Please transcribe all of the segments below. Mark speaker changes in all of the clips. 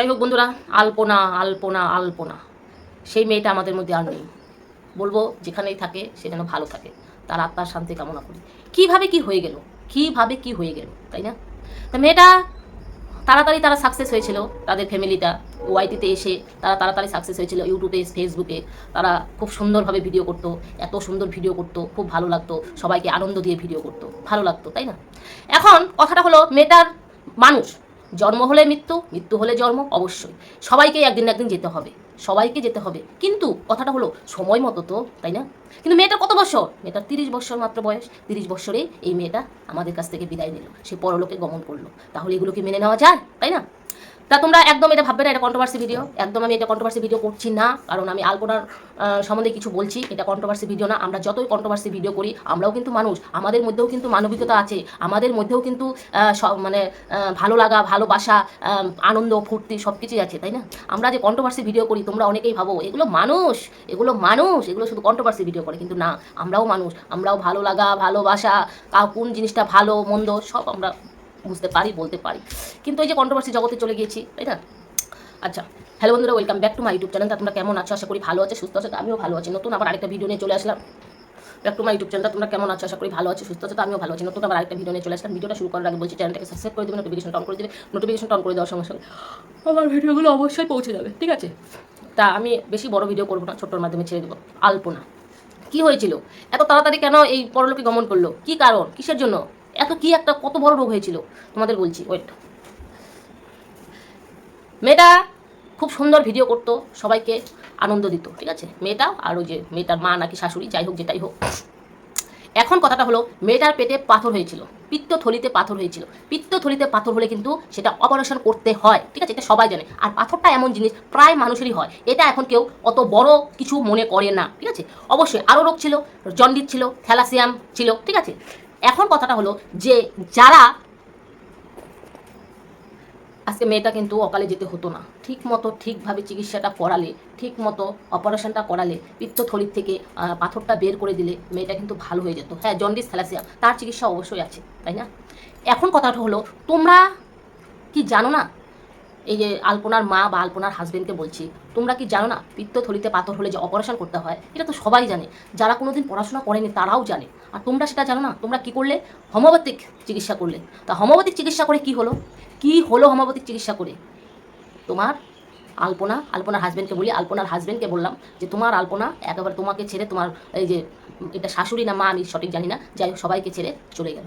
Speaker 1: যাই হোক বন্ধুরা, আলপনা আলপনা আলপনা। সেই মেয়েটা আমাদের মধ্যে আর নেই। বলব যেখানেই থাকে, সে যেন ভালো থাকে। তার আত্মার শান্তি কামনা করি। কীভাবে কি হয়ে গেল? কীভাবে কি হয়ে গেল? তাই না? তা মেয়েটা তাড়াতাড়ি তারা সাকসেস হয়েছিল, তাদের ফ্যামিলিটা ওয়াইটিতে এসে তারা তাড়াতাড়ি সাকসেস হয়েছিল ইউটিউবে ফেসবুকে তারা খুব সুন্দরভাবে ভিডিও করতো, এত সুন্দর ভিডিও করতো, খুব ভালো লাগতো, সবাইকে আনন্দ দিয়ে ভিডিও করতো, ভালো লাগতো, তাই না? এখন কথাটা হলো, মেয়েটার মানুষ জন্ম হলে মৃত্যু মৃত্যু হলে জন্ম, অবশ্যই। সবাইকে একদিন একদিন যেতে হবে। সবাইকে যেতে হবে। কিন্তু কথাটা হলো সময় মতো তো, তাই না? কিন্তু মেয়েটা কত বছর? মেয়েটার তিরিশ বছর মাত্র বয়স। তিরিশ বছরে এই মেয়েটা আমাদের কাছ থেকে বিদায় নিল। সে পরলোকে গমন করল। তাহলে এগুলো কি মেনে নেওয়া যায়, তাই না? তা তোমরা একদম এটা ভাববে না, এটা কন্ট্রোভার্সি ভিডিও একদম আমি এটা কন্ট্রোভার্সি ভিডিও করছি না, কারণ আমি আলপনার সম্বন্ধে কিছু বলছি। এটা কন্ট্রোভার্সি ভিডিও না, আমরা যতই কন্ট্রোভার্সি ভিডিও করি, আমরাও কিন্তু মানুষ। আমাদের মধ্যেও কিন্তু মানবিকতা আছে। আমাদের মধ্যেও কিন্তু মানে ভালো লাগা ভালোবাসা আনন্দ, ফুর্তি সব কিছুই আছে, তাই না? আমরা যে কন্ট্রোভার্সি ভিডিও করি, তোমরা অনেকেই ভাবো, এগুলো মানুষ এগুলো মানুষ, এগুলো শুধু কন্ট্রোভার্সি ভিডিও করে। কিন্তু না, আমরাও মানুষ। আমরাও ভালো লাগা ভালোবাসা কোন জিনিসটা ভালো, মন্দ, সব আমরা বুঝতে পারি, বলতে পারি। কিন্তু এই যে কন্ট্রোভার্সি জগতে চলে গিয়েছি, তাই না? আচ্ছা হ্যালো বন্ধুরা welcome back to my YouTube channel তোমরা কেমন আছো? আশা করি ভালো আছে, সুস্থ আছে, তো আমিও ভালো আছি। নতুন আবার আরেকটা ভিডিও নিয়ে চলে আসলাম। ব্যাক টু মাই ইউটিউব চ্যানেলটা তোমরা কেমন আছো? আশা করি ভালো আছো, সুস্থ আছে, তো আমিও ভালো আছি। নতুন আবার আরেকটা ভিডিও নিয়ে চলে আসলাম। ভিডিওটা শুরু করার আগে বলছি চ্যানেলটাকে সাবস্ক্রাইব করে দেবে নোটিফিকেশন অন করে দেবে। নোটিফিকেশন অন করে দেওয়ার সঙ্গে সঙ্গে আমার ভিডিওগুলো অবশ্যই পৌঁছে যাবে, ঠিক আছে? তা আমি বেশি বড় ভিডিও করব না, ছোট্টর মাধ্যমে ছেড়ে দেবো। আলপনা। কি হয়েছিল? এত তাড়াতাড়ি কেন এই পরলোকে গমন করল? কি কারণ? কিসের জন্য? এত কি একটা, কত বড় রোগ হয়েছিল? তোমাদের বলছি ওয়েট মেয়েটা খুব সুন্দর ভিডিও করতো, সবাইকে আনন্দ দিত, ঠিক আছে? মেয়েটা আর ওই যে মেয়েটার মা নাকি শাশুড়ি, যাই হোক, যেটাই হোক। এখন কথাটা হলো, মেয়েটার পেটে পাথর হয়েছিল পিত্তথলিতে পাথর হয়েছিল। পিত্তথলিতে পাথর হলে কিন্তু সেটা অপারেশন করতে হয়, ঠিক আছে? এটা সবাই জানে। আর পাথরটা এমন জিনিস, প্রায় মানুষেরই হয়। এটা এখন কেউ অত বড় কিছু মনে করে না, ঠিক আছে? অবশ্যই আরও রোগ ছিল, জন্ডিস ছিল থ্যালাসিয়াম ছিল, ঠিক আছে? এখন কথাটা হলো যে যারা আজকে মেয়েটা কিন্তু অকালে যেতে হতো না। ঠিক মতো ঠিকভাবে চিকিৎসাটা করালে ঠিক মতো অপারেশনটা করালে, পিত্তথলির থেকে পাথরটা বের করে দিলে মেয়েটা কিন্তু ভালো হয়ে যেত। হ্যাঁ জন্ডিস থ্যালাসিয়া তার চিকিৎসা অবশ্যই আছে, তাই না? এখন কথাটা হলো, তোমরা কি জানো না এই যে আলপনার মা বা আলপনার হাজবেন্ডকে বলছি, তোমরা কি জানো না পিত্তথলিতে পাথর হলে যে অপারেশন করতে হয়, এটা তো সবাই জানে। যারা কোনোদিন পড়াশোনা করেনি তারাও জানে। আর তোমরা সেটা জানো না, তোমরা কি করলে? হোমিওপ্যাথিক চিকিৎসা করলে। তা হোমিওপ্যাথিক চিকিৎসা করে কি হলো? কি হলো হোমিওপ্যাথিক চিকিৎসা করে? তোমার আলপনা, আলপনার হাজবেন্ডকে বলি, আলপনার হাজবেন্ডকে বললাম যে তোমার আলপনা একেবারে তোমাকে ছেড়ে তোমার এই যে, এটা শাশুড়ি না মা আমি সঠিক জানি না, যাই সবাইকে ছেড়ে চলে গেল।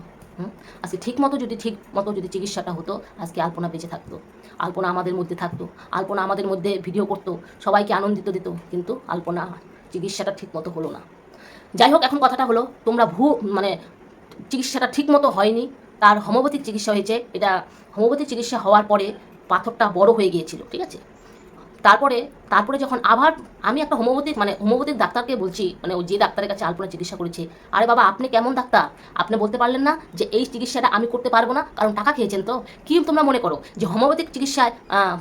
Speaker 1: আজকে ঠিক মতো যদি ঠিক মতো যদি চিকিৎসাটা হতো, আজকে আলপনা বেঁচে থাকতো, আলপনা আমাদের মধ্যে থাকতো, আলপনা আমাদের মধ্যে ভিডিও করতো, সবাইকে আনন্দিত দিত, কিন্তু আলপনা চিকিৎসাটা ঠিক মতো হলো না। যাই হোক, এখন কথাটা হলো, তোমরা ভু মানে চিকিৎসাটা ঠিক মতো হয়নি, তার হোমিওপ্যাথিক চিকিৎসা হয়েছে, এটা হোমিওপ্যাথিক চিকিৎসা হওয়ার পরে পাথরটা বড় হয়ে গিয়েছিল, ঠিক আছে? তারপরে তারপরে যখন আবার আমি একটা হোমিওপ্যাথিক মানে হোমিওপ্যাথিক ডাক্তারকে বলছি মানে যে ডাক্তারের কাছে আলপনা চিকিৎসা করেছে, আরে বাবা, আপনি কেমন ডাক্তার? আপনি বলতে পারলেন না যে এই চিকিৎসাটা আমি করতে পারব না, কারণ টাকা খেয়েছেন তো। কি তোমরা মনে করো যে হোমিওপ্যাথিক চিকিৎসায়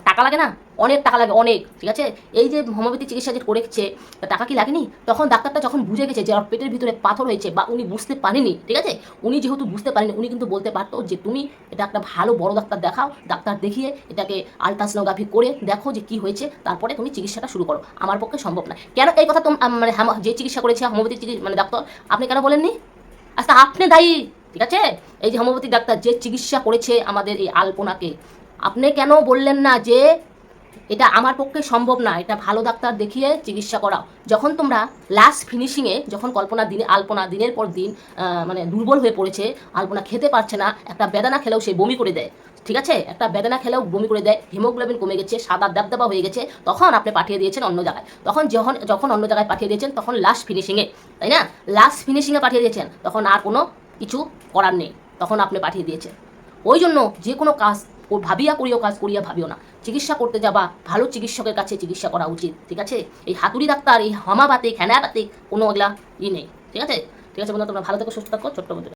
Speaker 1: টাকা লাগে না? অনেক টাকা লাগে অনেক ঠিক আছে? এই যে হোমিওপ্যাথিক চিকিৎসা যে করেছে টাকা কি লাগেনি? তখন ডাক্তারটা যখন বুঝে গেছে যে ওর পেটের ভিতরে পাথর হয়েছে বা উনি বুঝতে পারেনি ঠিক আছে? উনি যেহেতু বুঝতে পারেনি উনি কিন্তু বলতে পারতো যে তুমি এটা একটা ভালো বড় ডাক্তার দেখাও ডাক্তার দেখিয়ে এটাকে আলট্রাসোনোগ্রাফি করে দেখো যে কি হয়েছে তারপরে তুমি চিকিৎসাটা শুরু করো। আমার পক্ষে সম্ভব না। কেন এই কথা তোম আম, মানে যে চিকিৎসা করেছে হোমিওপ্যাথিক চিকিৎসা মানে ডাক্তার আপনি কেন বলেননি? আচ্ছা আপনি দায়ী ঠিক আছে? এই যে হোমিওপ্যাথিক ডাক্তার যে চিকিৎসা করেছে আমাদের এই আলপনাকে আপনি কেন বললেন না যে এটা আমার পক্ষে সম্ভব না। এটা ভালো ডাক্তার দেখিয়ে চিকিৎসা করাও। যখন তোমরা লাস্ট ফিনিশিংয়ে যখন কল্পনা দিনে, আলপনা দিনের পর দিন মানে দুর্বল হয়ে পড়েছে, আলপনা খেতে পারছে না, একটা বেদানা খেলেও সে বমি করে দেয়। ঠিক আছে? একটা বেদানা খেলেও বমি করে দেয় হিমোগ্লোবিন কমে গেছে, সাদা দাবদাবা হয়ে গেছে, তখন আপনি পাঠিয়ে দিয়েছেন অন্য জায়গায়। তখন যখন যখন অন্য জায়গায় পাঠিয়ে দিয়েছেন, তখন লাস্ট ফিনিশিংয়ে তাই না? লাস্ট ফিনিশিংয়ে পাঠিয়ে দিয়েছেন, তখন আর কোনো কিছু করার নেই। তখন আপনি পাঠিয়ে দিয়েছেন। ওই জন্য যে কোনো কাজ ও ভাবিয়া করিও, কাজ করিয়া ভাবিও না। চিকিৎসা করতে যাবা, ভালো চিকিৎসকের কাছে চিকিৎসা করা উচিত, ঠিক আছে? এই হাতুড়ি ডাক্তার, এই হামাবাতে খেনাবাতে কোনো এগুলা ই নেই, ঠিক আছে? ঠিক আছে বন্ধু তোমরা ভালো থেকো, সুস্থ থাকো, ছোট্ট বন্ধু